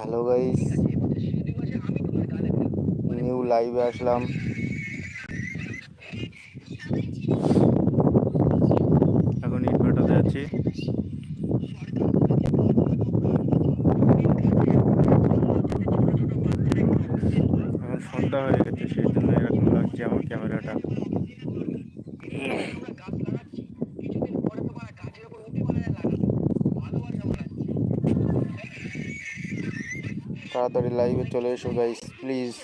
Hello guys new লাইভে আসলাম এখন ইট ভাটাতে আছি এখন সন্ধ্যা হয়ে গেছে সেই জন্য এরকম লাগছে আমার ক্যামেরাটা তাড়াতাড়ি লাইভে চলে এসো guys please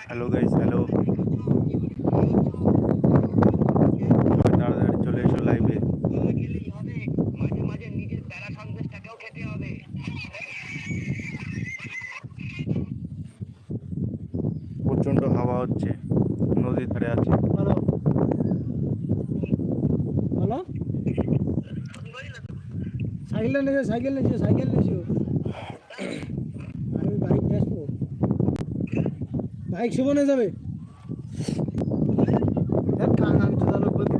hello guys hello তাড়াতাড়ি চলে এসো লাইভে প্রচণ্ড হাওয়া হচ্ছে নদীর ধারে আছে হ্যালো হ্যালো সাইকেলটা নিয়েছো সাইকেল নিয়েছো সাইকেল নিয়েছো আমি বাইক নিয়ে আসব। বাইক শোভনে যাবে?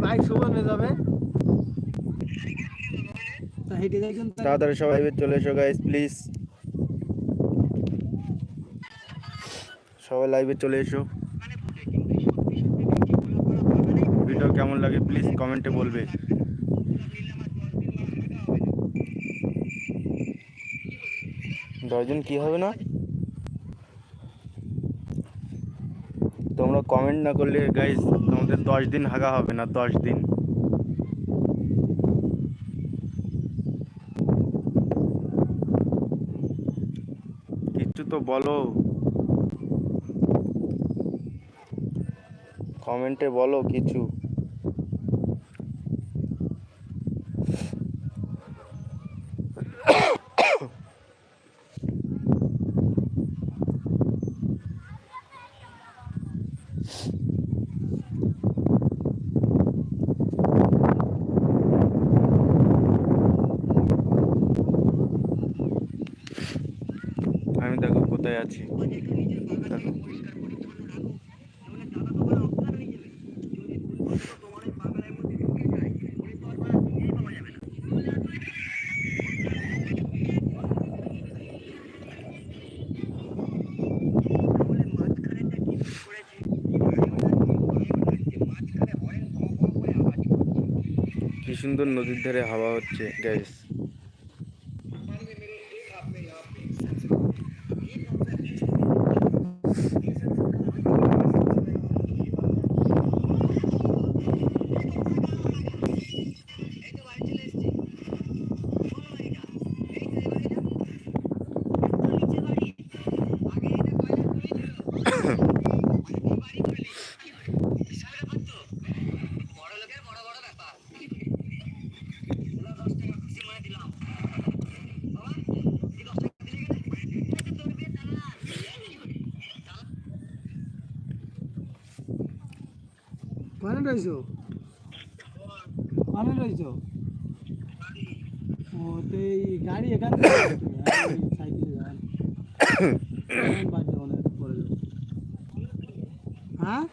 বাইক শোভনে যাবে। তাড়াতাড়ি সবাই চলে এসো গাইস প্লিজ সবাই লাইভে চলে এসো। ভিডিও কেমন লাগে প্লিজ কমেন্টে বলবে। দশজন, কি হবে না? তোমরা কমেন্ট না করলে গাইস তোমাদের দশ দিন হাগা হবে না, দশ দিন। কিছু তো বলো। কমেন্টে বলো কিছু আমি দেখো কোথায় আছি দেখো কি সুন্দর নদীর ধারে হাওয়া হচ্ছে গাইস কোনে রয়েছো কোনে রয়েছো ও তো এই গাড়ি এখান থেকে আসবে, আর ওই সাইকেলে যান। এখন বাদ যাব না, পরে যাব। হ্যাঁ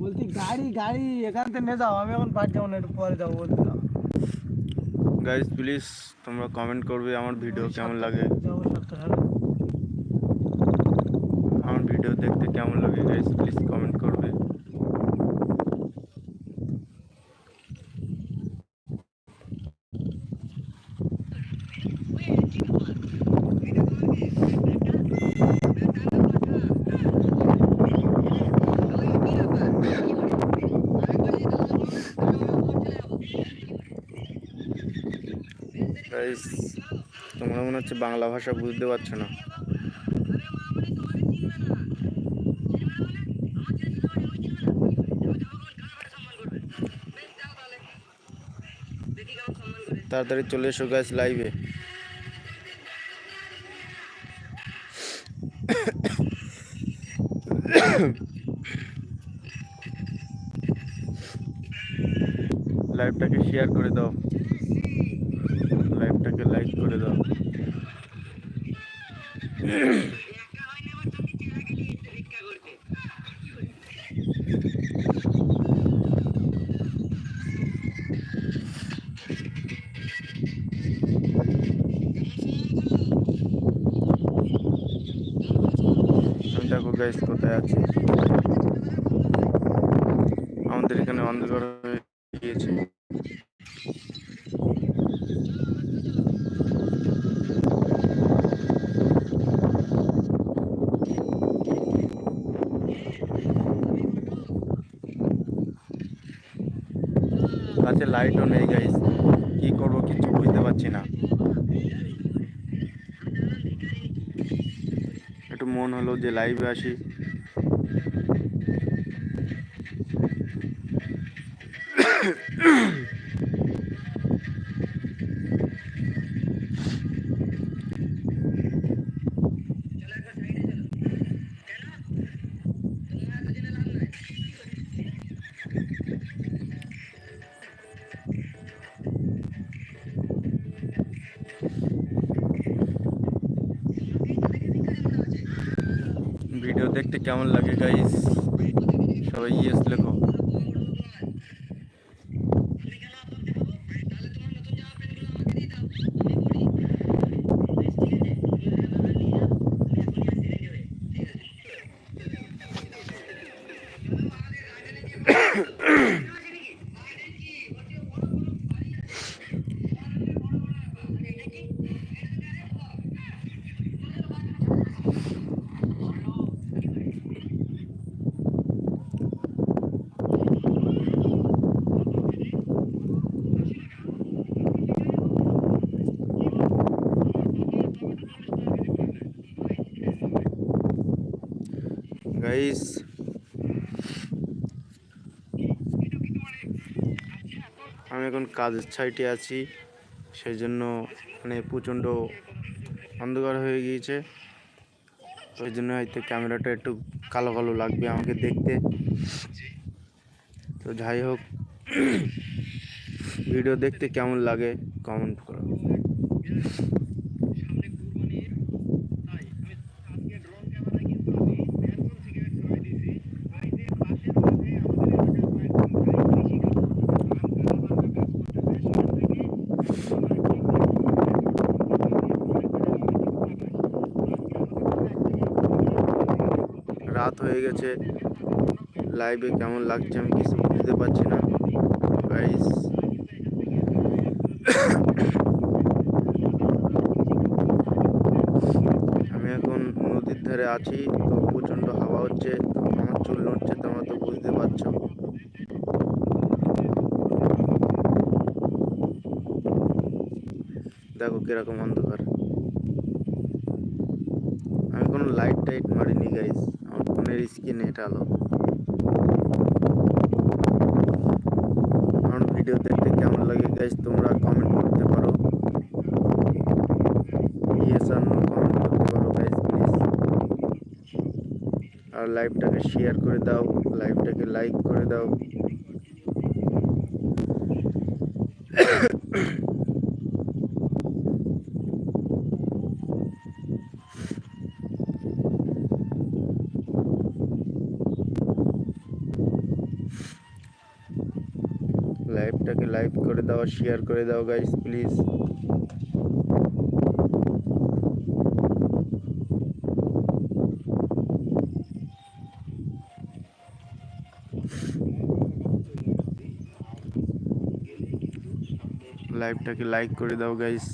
বলছি গাড়ি গাড়ি এখান থেকে নিয়ে যাও আমি এখন বাদ যাব না একটু পরে যাব বলছিলাম গাইস প্লিজ তোমরা কমেন্ট করবে আমার ভিডিও কেমন লাগে। যাব সাতটা সাড়ে আমার ভিডিও দেখতে কেমন লাগে। গাইস প্লিজ কমেন্ট করবে। তোমরা মনে হচ্ছে বাংলা ভাষা বুঝতে পারছ না। তাড়াতাড়ি চলে এসো গাইস লাইভে লাইভটাকে শেয়ার করে দাও। লাইভটাকে লাইক করে দাও। দেখো গাইস কোথায় আছে। আমাদের এখানে অন্ধকার হয়ে গিয়েছে। কাছে লাইটও নেই গাইস কি করব কিছু বুঝতে পারছি না একটু মন হলো যে লাইভে আসি ভিডিও দেখতে কেমন লাগে গাইস সবাই ইয়েস লেখো। গাইস আমি এখন কাজের সাইটে আছি, সেই জন্য মানে প্রচণ্ড অন্ধকার হয়ে গিয়েছে। ওই জন্য হয়তো ক্যামেরাটা একটু কালো কালো লাগবে আমাকে দেখতে। তো যাই হোক, ভিডিও দেখতে কেমন লাগে কমেন্ট করো রাত হয়ে গেছে। লাইভে কেমন লাগছে আমি কিছু বুঝতে পারছি না। গাইস আমি এখন নদীর ধারে আছি, তো প্রচণ্ড হাওয়া হচ্ছে, আমার চুল নড়ছে, তোমরা তো বুঝতে পারছ। দেখো কীরকম অন্ধকার। আমি কোনো লাইট টাইট মারিনি গাইস ফোনের স্ক্রিনে এটা আলো। আমার ভিডিও দেখতে কেমন লাগে গাইস তোমরা কমেন্ট করতে পারো। কমেন্ট করতে পারো আর লাইভটাকে শেয়ার করে দাও লাইভটাকে লাইক করে দাও লাইভটাকে লাইক করে দাও শেয়ার করে দাও গাইস প্লিজ লাইভটাকে লাইক করে দাও গাইস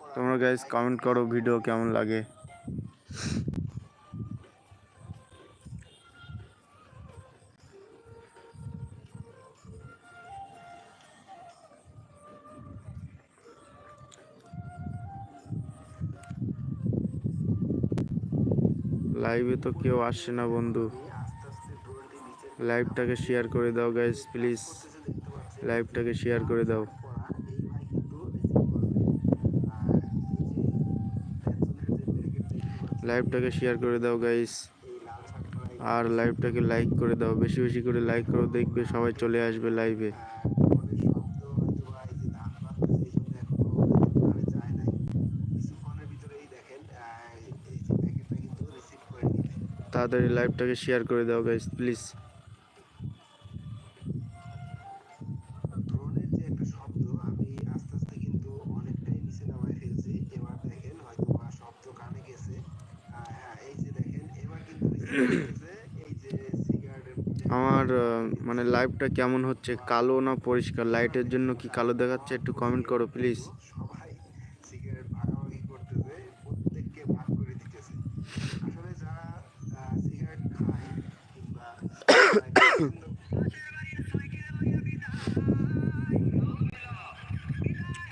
তোমরা গাইস কমেন্ট করো ভিডিও কেমন লাগে। লাইভে তো কেউ আসছে না বন্ধু। লাইভটাকে শেয়ার করে দাও গাইস প্লিজ লাইভটাকে শেয়ার করে দাও। লাইভটাকে শেয়ার করে দাও গাইস আর লাইভটাকে লাইক করে দাও, বেশি বেশি করে লাইক করো, দেখবে সবাই চলে আসবে লাইভে তাড়াতাড়ি লাইভটাকে শেয়ার করে দাও গাইস প্লিজ ড্রোনের যে একটা শব্দ আমি আস্তে আস্তে কিন্তু অনেকটাই নিচে নামায় ফেলছি এবার দেখেন হয়তো বা শব্দ কানে গেছে আহ, হ্যাঁ এই যে দেখেন এবার কিন্তু receive করতেছে, এই যে সিগারেটের আমার আহ, মানে লাইভটা কেমন হচ্ছে? কালো না পরিষ্কার? লাইটের জন্য কি কালো দেখাচ্ছে? একটু কমেন্ট করো প্লিজ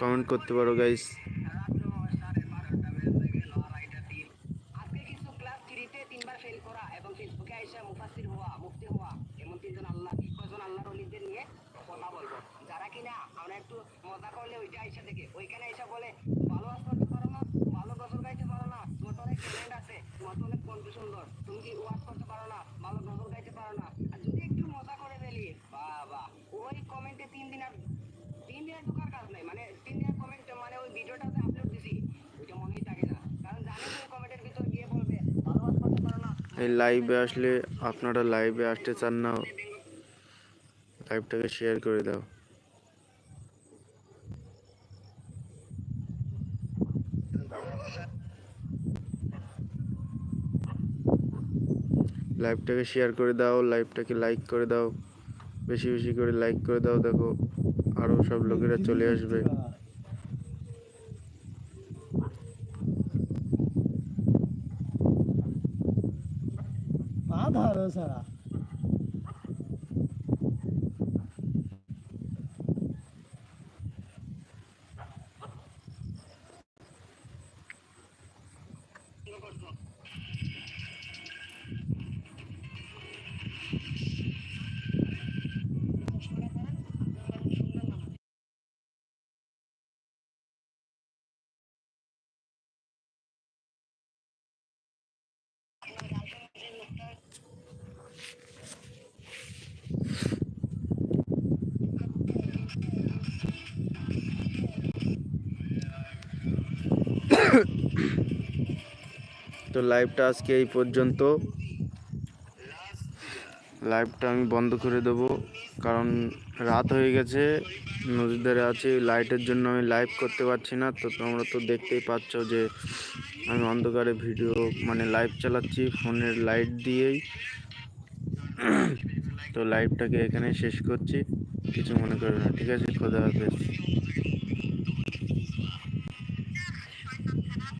কমেন্ট করতে পারো গাইস কিনা? আমরা একটু মজা করলে ওইটা এসে দেখে। ওইখানে এসে বলে ভালো আজ করতে পারো না ভালো গজল গাইতে পারো না তোমার তো অনেক ট্যালেন্ট আছে তোমার তো অনেক কণ্ঠ সুন্দর? তুমি কি ওয়াজ করতে পারো না ভালো গজল গাইতে পারো না? আর যদি একটু মজা করে ফেলি বাবা ওই কমেন্টে তিন দিন আর তিন দিনের ঢোকার কাজ নাই। মানে তিন দিনের কমেন্ট মানে ওই ভিডিওটাতে আপলোড দিছি ওইটা মনেই থাকে না। কারণ জানি যে কমেন্টের ভিতর গিয়ে বলবে ভালো ওয়াজ করতে পারো না এই লাইভে আসলে আপনারা লাইভে আসতে চান না লাইভটাকে শেয়ার করে দাও। লাইভটাকে শেয়ার করে দাও লাইভটাকে লাইক করে দাও, বেশি বেশি করে লাইক করে দাও, দেখো আরও সব লোকেরা চলে আসবে। সারা। তো লাইভটা আজকে এই পর্যন্ত। লাইভটা আমি বন্ধ করে দেব, কারণ রাত হয়ে গেছে নদীর ধারে আছি লাইটের জন্য আমি লাইভ করতে পারছি না, তো তোমরা তো দেখতেই পাচ্ছ যে আমি অন্ধকারে ভিডিও মানে লাইভ চালাচ্ছি ফোনের লাইট দিয়েই। তো লাইভটাকে এখানে শেষ করছি, কিছু মনে করবে না, ঠিক আছে? খোদা হাফেজ।